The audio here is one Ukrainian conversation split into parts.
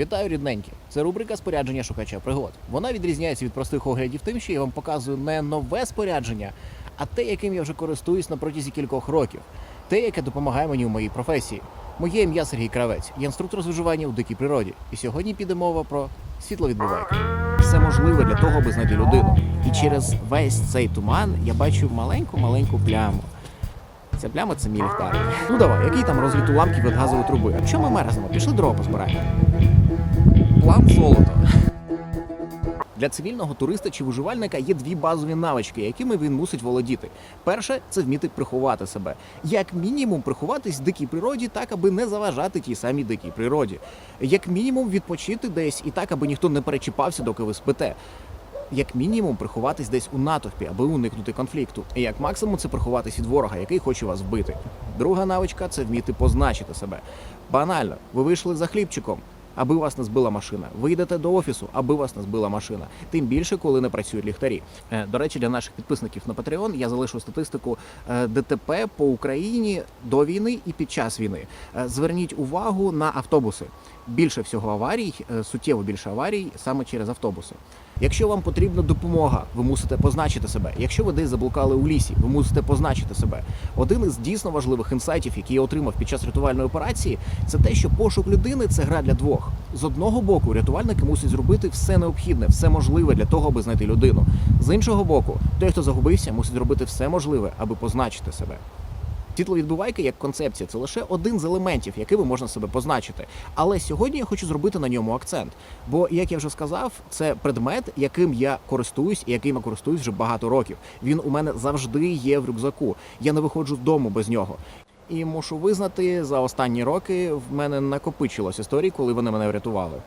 Вітаю, рідненькі! Це рубрика спорядження шукача пригод. Вона відрізняється від простих оглядів тим, що я вам показую не нове спорядження, а те, яким я вже користуюсь на протязі кількох років, те, яке допомагає мені у моїй професії. Моє ім'я Сергій Кравець, я інструктор з виживання у дикій природі. І сьогодні піде мова про світловідбивайки. Все можливе для того, аби знайти людину. І через весь цей туман я бачу маленьку-маленьку пляму. Ця пляма це мій ліхтарик. Ну давай, який там розліт уламків від газової труби? А що ми мерзнемо? Пішли дрова позбираємо. План золото. Для цивільного туриста чи виживальника є дві базові навички, якими він мусить володіти. Перше це вміти приховати себе. Як мінімум, приховатись в дикій природі так, аби не заважати тій самій дикій природі. Як мінімум, відпочити десь і так, аби ніхто не перечіпався, доки ви спите. Як мінімум, приховатись десь у натовпі, аби уникнути конфлікту. І як максимум це приховатись від ворога, який хоче вас вбити. Друга навичка це вміти позначити себе. Банально, ви вийшли за хлібчиком. Аби вас не збила машина, ви йдете до офісу, аби вас не збила машина. Тим більше, коли не працюють ліхтарі. Е, До речі, для наших підписників на Patreon я залишу статистику е, ДТП по Україні до війни і під час війни. Е, Зверніть увагу на автобуси. Більше всього аварій, суттєво більше аварій саме через автобуси. Якщо вам потрібна допомога, ви мусите позначити себе. Якщо ви десь заблукали у лісі, ви мусите позначити себе. Один із дійсно важливих інсайтів, який я отримав під час рятувальної операції, це те, що пошук людини це гра для двох. З одного боку, рятувальники мусять зробити все необхідне, все можливе для того, аби знайти людину. З іншого боку, той, хто загубився, мусить зробити все можливе, аби позначити себе. Світловідбивайка як концепція це лише один з елементів, якими можна себе позначити. Але сьогодні я хочу зробити на ньому акцент. Бо, як я вже сказав, це предмет, яким я користуюсь і яким я користуюсь вже багато років. Він у мене завжди є в рюкзаку. Я не виходжу з дому без нього. І мушу визнати, за останні роки в мене накопичилось історій, коли вони мене врятували.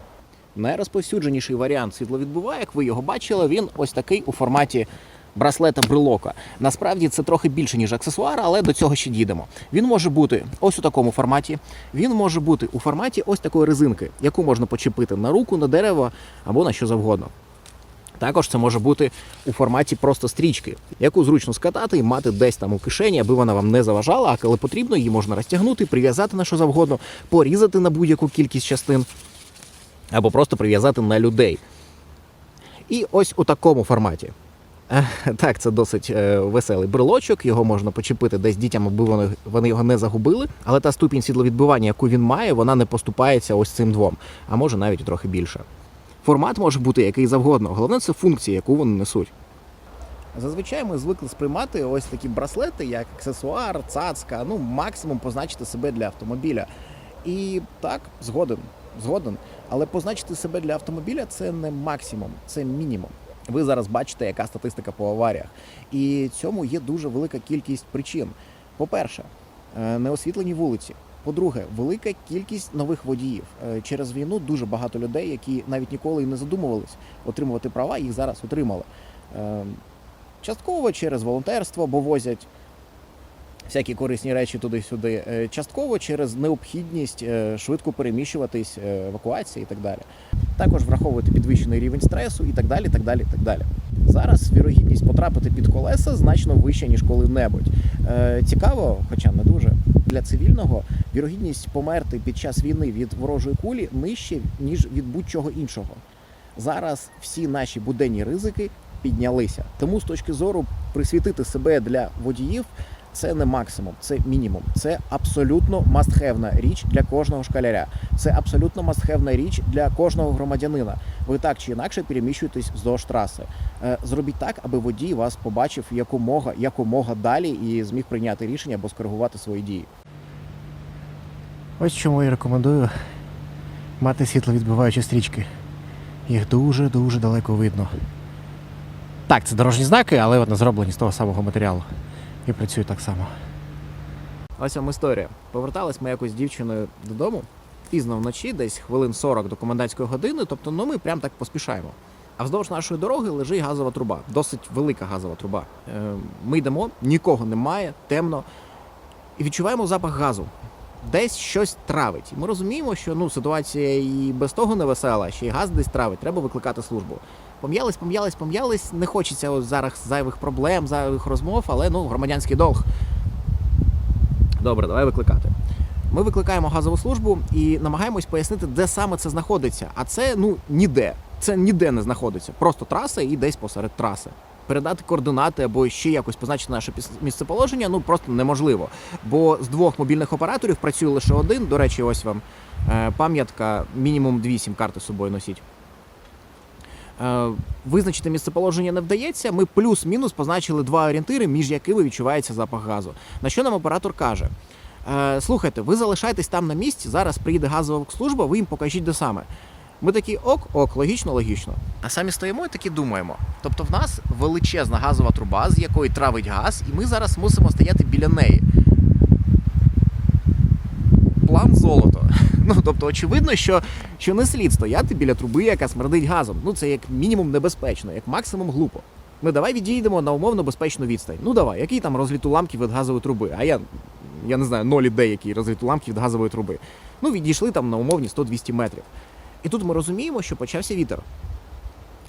Найрозповсюдженіший варіант світловідбиваєк, ви його бачили, він ось такий у форматі браслета брелока. Насправді це трохи більше, ніж аксесуар, але до цього ще дійдемо. Він може бути ось у такому форматі. Він може бути у форматі ось такої резинки, яку можна почепити на руку, на дерево або на що завгодно. Також це може бути у форматі просто стрічки, яку зручно скатати і мати десь там у кишені, аби вона вам не заважала, а коли потрібно, її можна розтягнути, прив'язати на що завгодно, порізати на будь-яку кількість частин або просто прив'язати на людей. І ось у такому форматі. Так, це досить е, веселий брелочок, його можна почепити десь дітям, аби вони, вони його не загубили. Але та ступінь світловідбивання, яку він має, вона не поступається ось цим двом, а може навіть трохи більше. Формат може бути який завгодно. Головне це функція, яку вони несуть. Зазвичай ми звикли сприймати ось такі браслети, як аксесуар, цацка, ну максимум позначити себе для автомобіля. І так, згоден, згоден. Але позначити себе для автомобіля це не максимум, це мінімум. Ви зараз бачите, яка статистика по аваріях. І цьому є дуже велика кількість причин. По-перше, е, неосвітлені вулиці. По-друге, велика кількість нових водіїв. Е, Через війну дуже багато людей, які навіть ніколи і не задумувались отримувати права, їх зараз отримали. Е, Частково через волонтерство, бо возять всякі корисні речі туди-сюди. Частково через необхідність швидко переміщуватись, евакуації і так далі. Також враховувати підвищений рівень стресу і так далі. так далі, так далі. Зараз вірогідність потрапити під колеса значно вища, ніж коли-небудь. Е, Цікаво, хоча не дуже. Для цивільного вірогідність померти під час війни від ворожої кулі нижче, ніж від будь-чого іншого. Зараз всі наші буденні ризики піднялися. Тому з точки зору присвятити себе для водіїв це не максимум, це мінімум. Це абсолютно мастхевна річ для кожного шкаляря. Це абсолютно мастхевна річ для кожного громадянина. Ви так чи інакше переміщуєтесь вздовж траси. Е, Зробіть так, аби водій вас побачив якомога якомога далі і зміг прийняти рішення або скоригувати свої дії. Ось чому я рекомендую мати світловідбиваючі стрічки. Їх дуже-дуже далеко видно. Так, це дорожні знаки, але вони зроблені з того самого матеріалу. І працюють так само. Ось вам історія. Повертались ми якось з дівчиною додому пізно вночі, десь хвилин 40 до комендантської години, тобто ну ми прям так поспішаємо. А вздовж нашої дороги лежить газова труба, досить велика газова труба. Е, Ми йдемо, нікого немає, темно, і відчуваємо запах газу. Десь щось травить. І ми розуміємо, що ну ситуація і без того не весела, ще й газ десь травить, треба викликати службу. Пом'ялись, пом'ялись, пом'ялись. Не хочеться ось зараз зайвих проблем, зайвих розмов, але ну громадянський долг. Добре, давай викликати. Ми викликаємо газову службу і намагаємось пояснити, де саме це знаходиться. А це ну ніде. Це ніде не знаходиться. Просто траса і десь посеред траси. Передати координати або ще якось позначити наше місцеположення ну просто неможливо. Бо з двох мобільних операторів працює лише один. До речі, ось вам е, пам'ятка, мінімум дві сім-карти з собою носіть. Е, Визначити місцеположення не вдається. Ми плюс-мінус позначили два орієнтири, між якими відчувається запах газу. На що нам оператор каже: е, слухайте, ви залишайтесь там на місці, зараз приїде газова служба, ви їм покажіть де саме. Ми такі ок, ок, логічно, логічно. А самі стоїмо і такі думаємо. Тобто, в нас величезна газова труба, з якої травить газ, і ми зараз мусимо стояти біля неї. План золото. Ну тобто, очевидно, що, що не слід стояти біля труби, яка смердить газом. Ну це як мінімум небезпечно, як максимум глупо. Ну давай відійдемо на умовно безпечну відстань. Ну давай, який там розліт уламків від газової труби? А я, я не знаю, ноль ідей, який розліт уламків від газової труби. Ну відійшли там на умовні 100-200 метрів. І тут ми розуміємо, що почався вітер.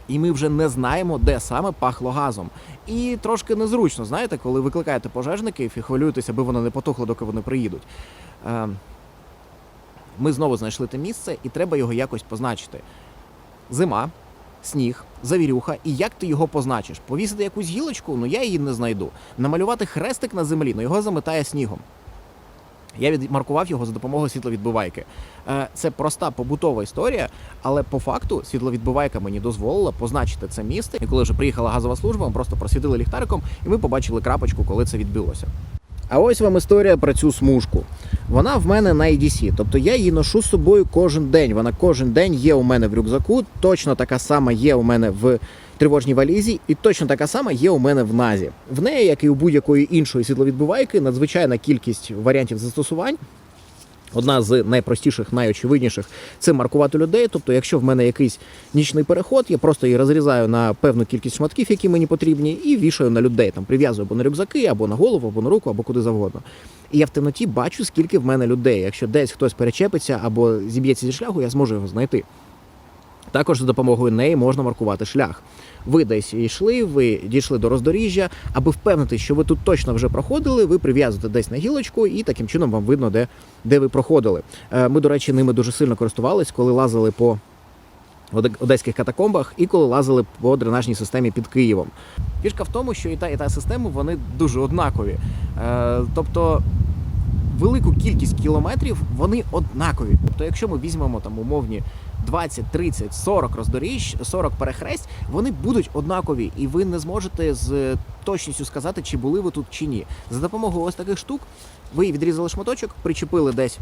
І ми вже не знаємо, де саме пахло газом. І трошки незручно, знаєте, коли викликаєте пожежників і хвилюєтеся, аби воно не потухло, доки вони приїдуть. Е, Ми знову знайшли те місце, і треба його якось позначити. Зима, сніг, завірюха, і як ти його позначиш? Повісити якусь гілочку, ну я її не знайду. Намалювати хрестик на землі, ну його заметає снігом. Я відмаркував його за допомогою світловідбивайки. Е, Це проста побутова історія, але по факту світловідбивайка мені дозволила позначити це місце. І коли вже приїхала газова служба, ми просто просвітили ліхтариком, і ми побачили крапочку, коли це відбилося. А ось вам історія про цю смужку. Вона в мене на EDC, тобто я її ношу з собою кожен день. Вона кожен день є у мене в рюкзаку. Точно така сама є у мене в тривожній валізі, і точно така сама є у мене в назі. В неї, як і у будь-якої іншої світловідбивайки, надзвичайна кількість варіантів застосувань. Одна з найпростіших, найочевидніших це маркувати людей. Тобто, якщо в мене якийсь нічний переход, я просто її розрізаю на певну кількість шматків, які мені потрібні, і вішаю на людей. Там прив'язую або на рюкзаки, або на голову, або на руку, або куди завгодно. І я в темноті бачу, скільки в мене людей. Якщо десь хтось перечепиться або зіб'ється зі шляху, я зможу його знайти. Також за допомогою неї можна маркувати шлях. Ви десь йшли, ви дійшли до роздоріжжя, аби впевнитись, що ви тут точно вже проходили, ви прив'язуєте десь на гілочку, і таким чином вам видно, де, де ви проходили. Е, Ми, до речі, ними дуже сильно користувались, коли лазили по одеських катакомбах і коли лазили по дренажній системі під Києвом. Фішка в тому, що і та, і та система вони дуже однакові. Е, Тобто велику кількість кілометрів вони однакові. Тобто, якщо ми візьмемо там умовні 20, 30, 40 роздоріжж, 40 перехресть, вони будуть однакові, і ви не зможете з точністю сказати, чи були ви тут чи ні. За допомогою ось таких штук ви відрізали шматочок, причепили десь.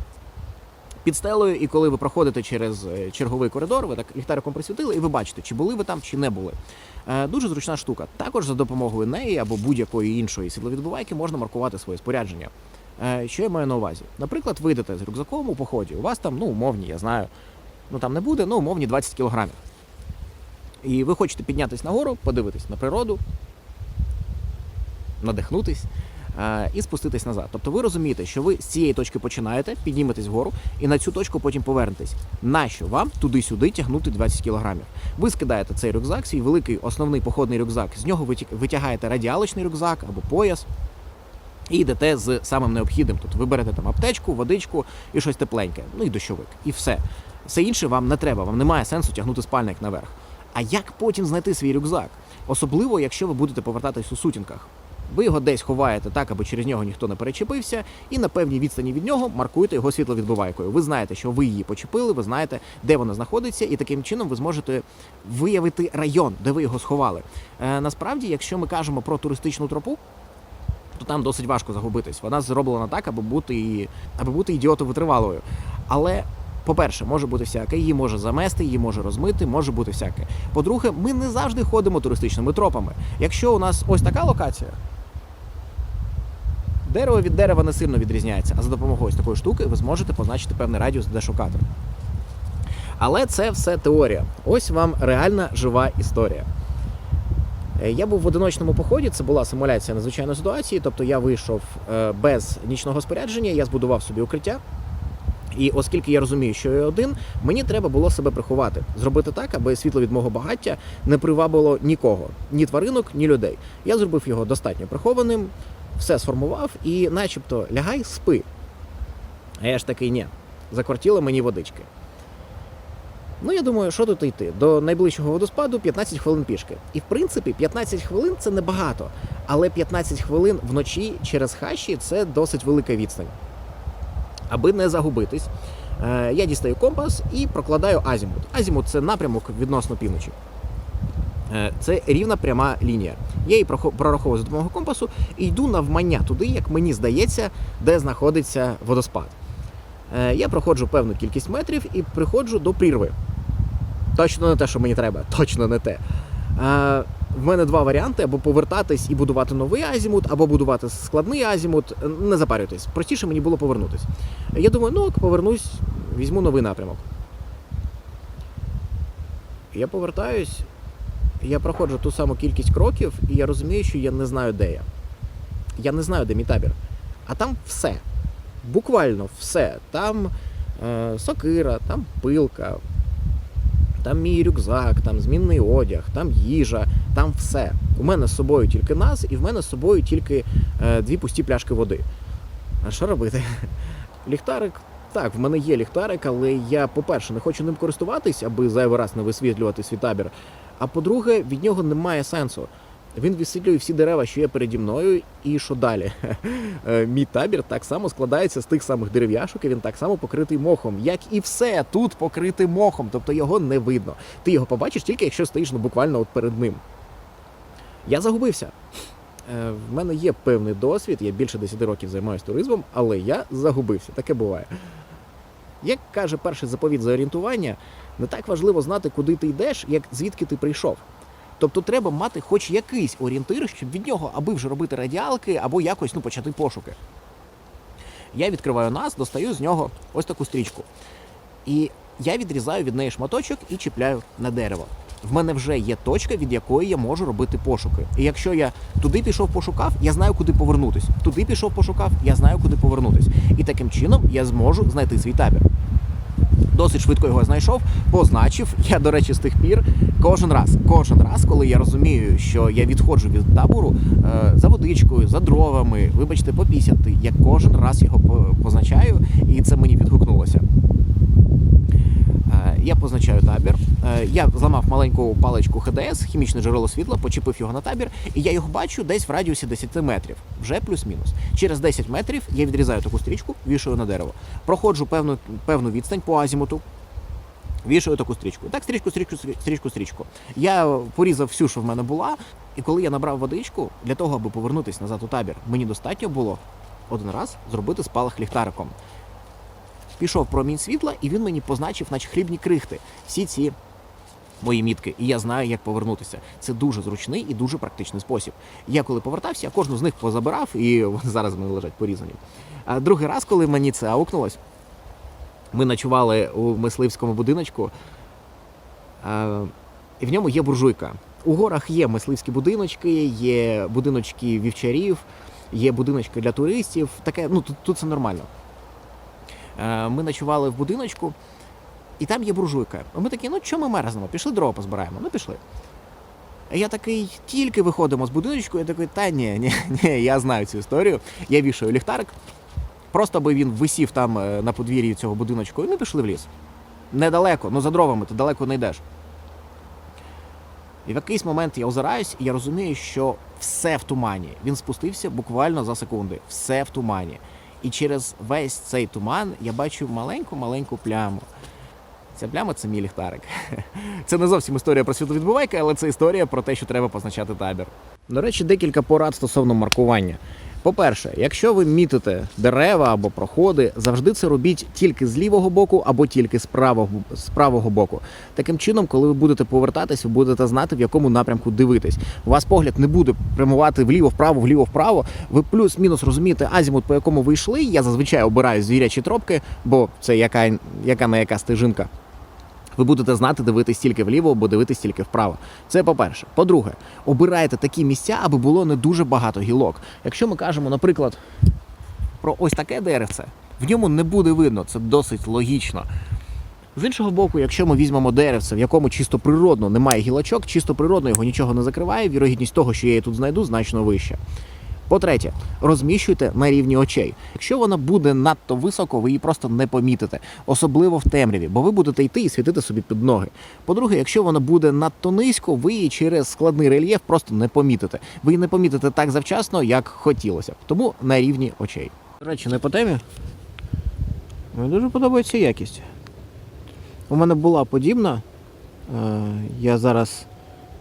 Під стелею, і коли ви проходите через е, черговий коридор, ви так ліхтариком присвітили, і ви бачите, чи були ви там, чи не були. Е, дуже зручна штука. Також за допомогою неї або будь-якої іншої світловідбивайки можна маркувати своє спорядження. Е, що я маю на увазі? Наприклад, ви йдете з рюкзаком у поході, у вас там, ну, умовні, я знаю, ну там не буде, ну, умовні 20 кілограмів. І ви хочете піднятися нагору, подивитись на природу, надихнутись е, і спуститись назад. Тобто ви розумієте, що ви з цієї точки починаєте, підніметесь вгору і на цю точку потім повернетесь. Нащо вам туди-сюди тягнути 20 кілограмів? Ви скидаєте цей рюкзак, свій великий основний походний рюкзак. З нього витягаєте радіалочний рюкзак або пояс. І йдете з самим необхідним. Тут ви берете там аптечку, водичку і щось тепленьке, ну і дощовик, і все. Все інше вам не треба, вам немає сенсу тягнути спальник наверх. А як потім знайти свій рюкзак? Особливо, якщо ви будете повертатись у сутінках. Ви його десь ховаєте так, аби через нього ніхто не перечепився, і на певній відстані від нього маркуєте його світловідбивайкою. Ви знаєте, що ви її почепили, ви знаєте, де вона знаходиться, і таким чином ви зможете виявити район, де ви його сховали. Е, насправді, якщо ми кажемо про туристичну тропу, то там досить важко загубитись. Вона зроблена так, аби бути, аби бути ідіотом витривалою. Але. По-перше, може бути всяке, її може замести, її може розмити, може бути всяке. По-друге, ми не завжди ходимо туристичними тропами. Якщо у нас ось така локація, дерево від дерева не сильно відрізняється, а за допомогою ось такої штуки ви зможете позначити певний радіус, де шукати. Але це все теорія. Ось вам реальна жива історія. Е, Я був в одиночному поході, це була симуляція надзвичайної ситуації, тобто я вийшов е, без нічного спорядження, я збудував собі укриття. І оскільки я розумію, що я один, мені треба було себе приховати, зробити так, аби світло від мого багаття не привабило нікого, ні тваринок, ні людей. Я зробив його достатньо прихованим, все сформував і, начебто, лягай, спи. А я ж такий ні. Закортіло мені водички. Ну, я думаю, що тут йти? До найближчого водоспаду 15 хвилин пішки. І в принципі, 15 хвилин це небагато. Але 15 хвилин вночі через хащі це досить велика відстань. Аби не загубитись, е, я дістаю компас і прокладаю азімут. Азімут це напрямок відносно півночі. Е, Це рівна пряма лінія. Я її прораховую за допомогою компасу і йду навмання туди, як мені здається, де знаходиться водоспад. Е, Я проходжу певну кількість метрів і приходжу до прірви. Точно не те, що мені треба, точно не те. В мене два варіанти: або повертатись і будувати новий азімут, або будувати складний азімут. Не запарюйтесь. Простіше мені було повернутись. Я думаю, ну ок, повернусь, візьму новий напрямок. Я повертаюсь, я проходжу ту саму кількість кроків, і я розумію, що я не знаю, де я. Я не знаю, де мій табір. А там все. Буквально все. Там е, сокира, там пилка, там мій рюкзак, там змінний одяг, там їжа, там все. У мене з собою тільки нас, і в мене з собою тільки е, дві пусті пляшки води. А що робити? Ліхтарик. Так, в мене є ліхтарик, але я, по-перше, не хочу ним користуватись, аби зайвий раз не висвітлювати свій табір. А по-друге, від нього немає сенсу. Він висвітлює всі дерева, що є переді мною, і що далі? Е, Мій табір так само складається з тих самих дерев'яшок, і він так само покритий мохом, як і все тут покритий мохом, тобто його не видно. Ти його побачиш тільки якщо стоїш ну, буквально от перед ним. Я загубився. Е, В мене є певний досвід, я більше 10 років займаюся туризмом, але я загубився. Таке буває. Як каже перший заповіт за орієнтування, не так важливо знати, куди ти йдеш, як звідки ти прийшов. Тобто треба мати хоч якийсь орієнтир, щоб від нього аби вже робити радіалки або якось ну, почати пошуки. Я відкриваю нас, достаю з нього ось таку стрічку. І я відрізаю від неї шматочок і чіпляю на дерево. В мене вже є точка, від якої я можу робити пошуки. І якщо я туди пішов, пошукав, я знаю, куди повернутись. Туди пішов, пошукав, я знаю, куди повернутись. І таким чином я зможу знайти свій табір. Досить швидко його знайшов, позначив. Я, до речі, з тих пір кожен раз, кожен раз, коли я розумію, що я відходжу від табору е, за водичкою, за дровами, вибачте, попісяти, я кожен раз його позначаю, і це мені відгукнулося. Я позначаю табір. Е, Я зламав маленьку паличку ХДС, хімічне джерело світла, почепив його на табір, і я його бачу десь в радіусі 10 метрів, вже плюс-мінус. Через 10 метрів я відрізаю таку стрічку, вішаю на дерево. Проходжу певну, певну відстань по азімуту. Вішаю таку стрічку. Так, стрічку, стрічку, стрічку, стрічку. Я порізав всю, що в мене була, і коли я набрав водичку, для того, аби повернутися назад у табір, мені достатньо було один раз зробити спалах ліхтариком пішов промінь світла, і він мені позначив, наче хлібні крихти, всі ці мої мітки. І я знаю, як повернутися. Це дуже зручний і дуже практичний спосіб. Я коли повертався, я кожну з них позабирав, і вони зараз в мене лежать порізані. А другий раз, коли мені це аукнулось, ми ночували у мисливському будиночку. І в ньому є буржуйка. У горах є мисливські будиночки, є будиночки вівчарів, є будиночки для туристів. Таке, ну тут, тут це нормально. Е, Ми ночували в будиночку, і там є буржуйка. Ми такі, ну чому ми мерзнемо? Пішли дрова позбираємо. Ну пішли. Я такий, тільки виходимо з будиночку, я такий, та ні, ні, ні, я знаю цю історію. Я вішаю ліхтарик, просто аби він висів там е, на подвір'ї цього будиночку, і ми пішли в ліс. Недалеко, ну за дровами ти далеко не йдеш. І в якийсь момент я озираюсь, і я розумію, що все в тумані. Він спустився буквально за секунди. Все в тумані. І через весь цей туман я бачу маленьку-маленьку пляму. Ця пляма це мій ліхтарик. Це не зовсім історія про світовідбувайки, але це історія про те, що треба позначати табір. До речі, декілька порад стосовно маркування. По-перше, якщо ви мітите дерева або проходи, завжди це робіть тільки з лівого боку або тільки з правого, з правого боку. Таким чином, коли ви будете повертатись, ви будете знати, в якому напрямку дивитись. У вас погляд не буде прямувати вліво, вправо, вліво, вправо. Ви плюс-мінус розумієте азімут, по якому ви йшли. Я зазвичай обираю звірячі тропки, бо це яка, яка не яка стежинка. Ви будете знати дивитись тільки вліво або дивитись тільки вправо. Це по-перше. По-друге, обирайте такі місця, аби було не дуже багато гілок. Якщо ми кажемо, наприклад, про ось таке деревце, в ньому не буде видно, це досить логічно. З іншого боку, якщо ми візьмемо деревце, в якому чисто природно немає гілочок, чисто природно його нічого не закриває, вірогідність того, що я її тут знайду, значно вища. По-третє, розміщуйте на рівні очей. Якщо вона буде надто високо, ви її просто не помітите, особливо в темряві, бо ви будете йти і світити собі під ноги. По-друге, якщо вона буде надто низько, ви її через складний рельєф просто не помітите. Ви її не помітите так завчасно, як хотілося б. Тому на рівні очей. До речі, не по темі. Мені дуже подобається якість. У мене була подібна. Е, Я зараз.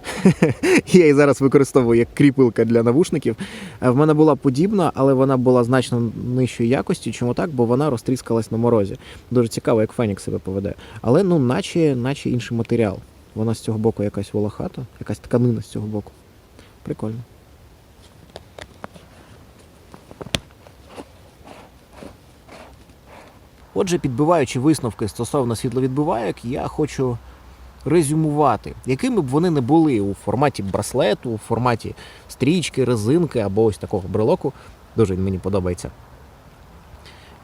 Я її зараз використовую як кріпилка для навушників. Е, В мене була подібна, але вона була значно нижчої якості. Чому так? Бо вона розтріскалась на морозі. Дуже цікаво, як Фенік себе поведе. Але ну, наче, наче інший матеріал. Вона з цього боку якась волохата, якась тканина з цього боку. Прикольно. Отже, підбиваючи висновки стосовно світловідбивайок, я хочу резюмувати, якими б вони не були у форматі браслету, у форматі стрічки, резинки або ось такого брелоку. Дуже мені подобається.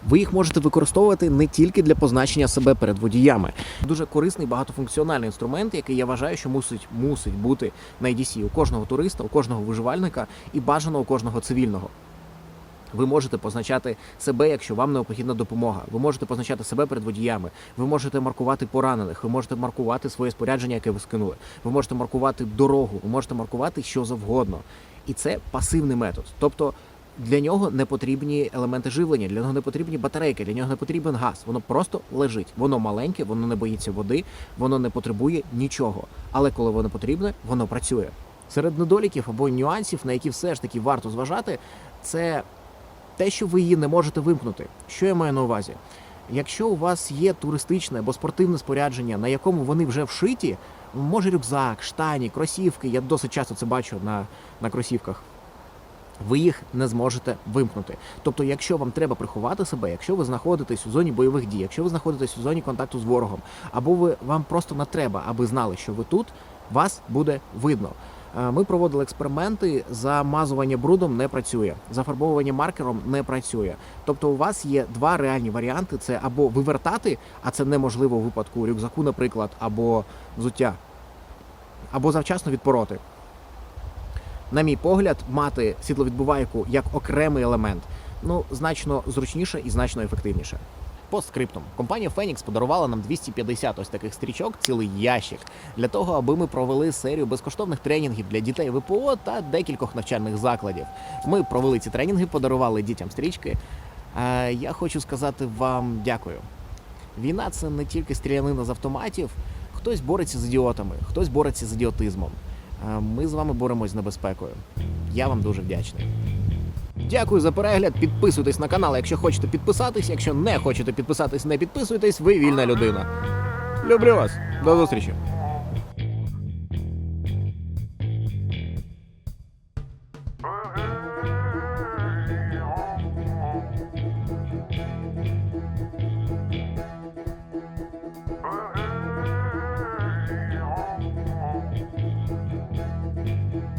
Ви їх можете використовувати не тільки для позначення себе перед водіями. Дуже корисний багатофункціональний інструмент, який я вважаю, що мусить, мусить бути на IDC у кожного туриста, у кожного виживальника і бажано у кожного цивільного. Ви можете позначати себе, якщо вам необхідна допомога. Ви можете позначати себе перед водіями. Ви можете маркувати поранених. Ви можете маркувати своє спорядження, яке ви скинули. Ви можете маркувати дорогу. Ви можете маркувати що завгодно. І це пасивний метод. Тобто для нього не потрібні елементи живлення, для нього не потрібні батарейки, для нього не потрібен газ. Воно просто лежить. Воно маленьке, воно не боїться води, воно не потребує нічого. Але коли воно потрібне, воно працює. Серед недоліків або нюансів, на які все ж таки варто зважати, це те, що ви її не можете вимкнути. Що я маю на увазі? Якщо у вас є туристичне або спортивне спорядження, на якому вони вже вшиті, може рюкзак, штані, кросівки, я досить часто це бачу на, на кросівках. Ви їх не зможете вимкнути. Тобто, якщо вам треба приховати себе, якщо ви знаходитесь у зоні бойових дій, якщо ви знаходитесь у зоні контакту з ворогом, або ви вам просто не треба, аби знали, що ви тут, вас буде видно. Е, Ми проводили експерименти. Замазування брудом не працює, зафарбовування маркером не працює. Тобто, у вас є два реальні варіанти: це або вивертати, а це неможливо у випадку рюкзаку, наприклад, або взуття, або завчасно відпороти. На мій погляд, мати світловідбивайку як окремий елемент ну значно зручніше і значно ефективніше. По скриптум компанія Phoenix подарувала нам 250 ось таких стрічок, цілий ящик для того, аби ми провели серію безкоштовних тренінгів для дітей ВПО та декількох навчальних закладів. Ми провели ці тренінги, подарували дітям стрічки. Я хочу сказати вам дякую. Війна це не тільки стрілянина з автоматів. Хтось бореться з ідіотами, хтось бореться з ідіотизмом. Ми з вами боремось з небезпекою. Я вам дуже вдячний. Дякую за перегляд. Підписуйтесь на канал, якщо хочете підписатись. Якщо не хочете підписатись, не підписуйтесь. Ви вільна людина. Люблю вас. До зустрічі.